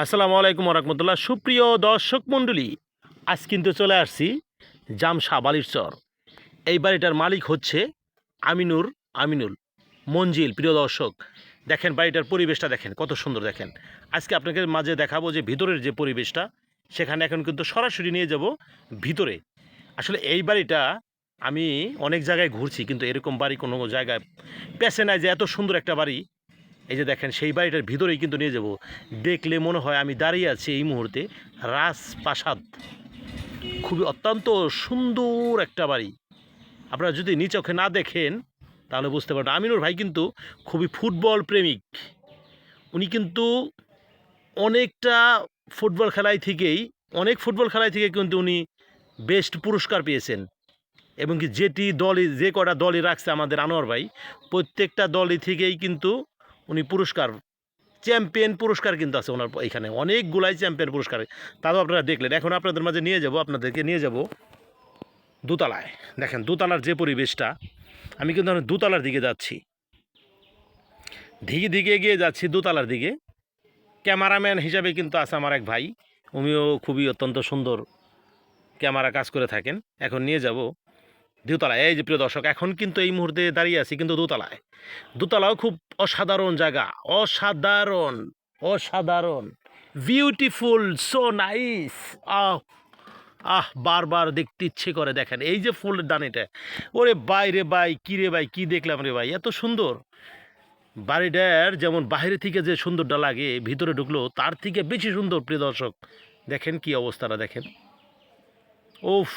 আসসালামু আলাইকুম রহমতুল্লাহ সুপ্রিয় দর্শক মণ্ডলী, আজ কিন্তু চলে আসছি বালির চর। এই বাড়িটার মালিক হচ্ছে আমিনুর আমিনুল মঞ্জিল। প্রিয় দর্শক, দেখেন বাড়িটার পরিবেশটা দেখেন, কত সুন্দর দেখেন। আজকে আপনাকে মাঝে দেখাবো যে ভিতরের যে পরিবেশটা, সেখানে এখন কিন্তু সরাসরি নিয়ে যাব ভিতরে। আসলে এই বাড়িটা আমি অনেক জায়গায় ঘুরছি, কিন্তু এরকম বাড়ি কোনো জায়গায়, পেছে নাই যে এত সুন্দর একটা বাড়ি। এই যে দেখেন, সেই বাড়িটার ভিতরেই কিন্তু নিয়ে যাব। দেখলে মনে হয় আমি দাঁড়িয়ে আছি এই মুহূর্তে রাজপ্রাসাদ। খুবই অত্যন্ত সুন্দর একটা বাড়ি। আপনারা যদি নিচোখে না দেখেন, তাহলে বুঝতে পারবেন। আমিনুর ভাই কিন্তু খুবই ফুটবল প্রেমিক। উনি কিন্তু অনেকটা ফুটবল খেলায় থেকেই, অনেক ফুটবল খেলায় থেকে কিন্তু উনি বেস্ট পুরস্কার পেয়েছেন। এবং কি যেটি দলই, যে কটা দলই রাখছে আমাদের আনোয়ার ভাই, প্রত্যেকটা দলই থেকেই কিন্তু উনি পুরস্কার, চ্যাম্পিয়ন পুরস্কার কিন্তু আছে ওনার এখানে অনেকগুলাই চ্যাম্পিয়ন পুরস্কার। তাও আপনারা দেখলেন। এখন আপনাদের মাঝে নিয়ে যাব, আপনাদেরকে নিয়ে যাব দোতলায়। দেখেন, দোতলার যে পরিবেশটা, আমি কিন্তু দোতলার দিকে যাচ্ছি। দিকে দিকে এগিয়ে যাচ্ছি দোতলার দিকে। ক্যামেরাম্যান হিসাবে কিন্তু আছে আমার এক ভাই। উনিও খুবই অত্যন্ত সুন্দর ক্যামেরা কাজ করে থাকেন। এখন নিয়ে যাব দোতলায়। এই যে প্রিয় দর্শক, এখন কিন্তু এই মুহূর্তে দাঁড়িয়ে আছি কিন্তু দোতলায়। দোতলাও খুব অসাধারণ জায়গা। অসাধারণ অসাধারণ। Beautiful so nice ah ah, বারবার দেখতে ইচ্ছে করে দেখেন। এই যে ফুলের দানিটা, ওরে বাই রে বাই, কী রে ভাই কী দেখলাম রে ভাই, এত সুন্দর। বাড়িটার যেমন বাইরে থেকে যে সুন্দরটা লাগে, ভিতরে ঢুকলো, তার থেকে বেশি সুন্দর, প্রিয় দর্শক। দেখেন কি অবস্থাটা দেখেন। ওফ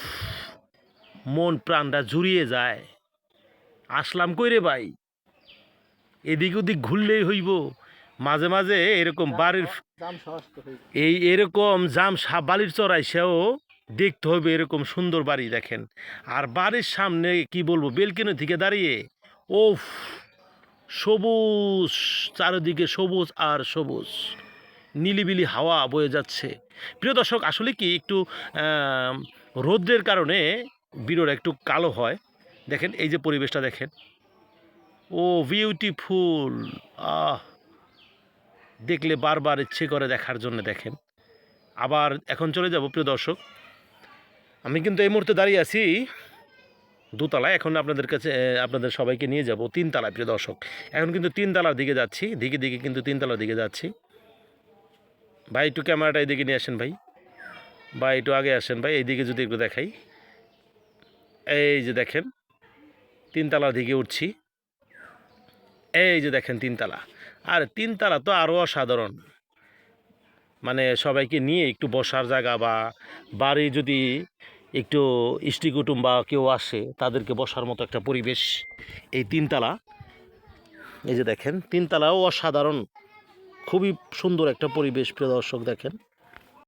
মন প্রাণটা জুড়িয়ে যায়। আসলাম কই রে ভাই? এদিক ওদিক ঘুরলেই হইব। মাঝে মাঝে এরকম বাড়ির এই এরকম জাম বালির চড়াই সেও দেখতে হবে এরকম সুন্দর বাড়ি দেখেন। আর বাড়ির সামনে কি বলব বেলকিনো থেকে দাঁড়িয়ে ওফ সবুজ চারিদিকে সবুজ আর সবুজ নিলিবিলি হাওয়া বয়ে যাচ্ছে। প্রিয় দর্শক আসলে কি একটু রৌদ্রের কারণে বিরোধ একটু কালো হয়। দেখেন, এই যে পরিবেশটা দেখেন। Oh beautiful ah! দেখলে বারবার ইচ্ছে করে দেখার জন্য দেখেন। আবার এখন চলে যাব, প্রিয় দর্শক। আমি কিন্তু এই মুহূর্তে দাঁড়িয়ে আছি দোতলায়। এখন আপনাদের কাছে আপনাদের সবাইকে নিয়ে যাব তিনতলায়, প্রিয় দর্শক। এখন কিন্তু তিনতলার দিকে যাচ্ছি। দিকে দিকে কিন্তু তিনতলার দিকে যাচ্ছি। ভাই, একটু ক্যামেরাটা এদিকে নিয়ে আসেন ভাই। বা একটু আগে আসেন ভাই। এইদিকে যদি একটু দেখাই। এই যে দেখেন তিনতলার দিকে উঠছি। এই যে দেখেন তিনতলা। আর তিনতলা তো আরও অসাধারণ। মানে সবাইকে নিয়ে একটু বসার জায়গা বা বাড়ি যদি একটু ইষ্টি কুটুম বা কেউ আসে, তাদেরকে বসার মতো একটা পরিবেশ। এই তিনতলা, এই যে দেখেন, তিনতলাও অসাধারণ। খুবই সুন্দর একটা পরিবেশ, প্রিয় দর্শক দেখেন।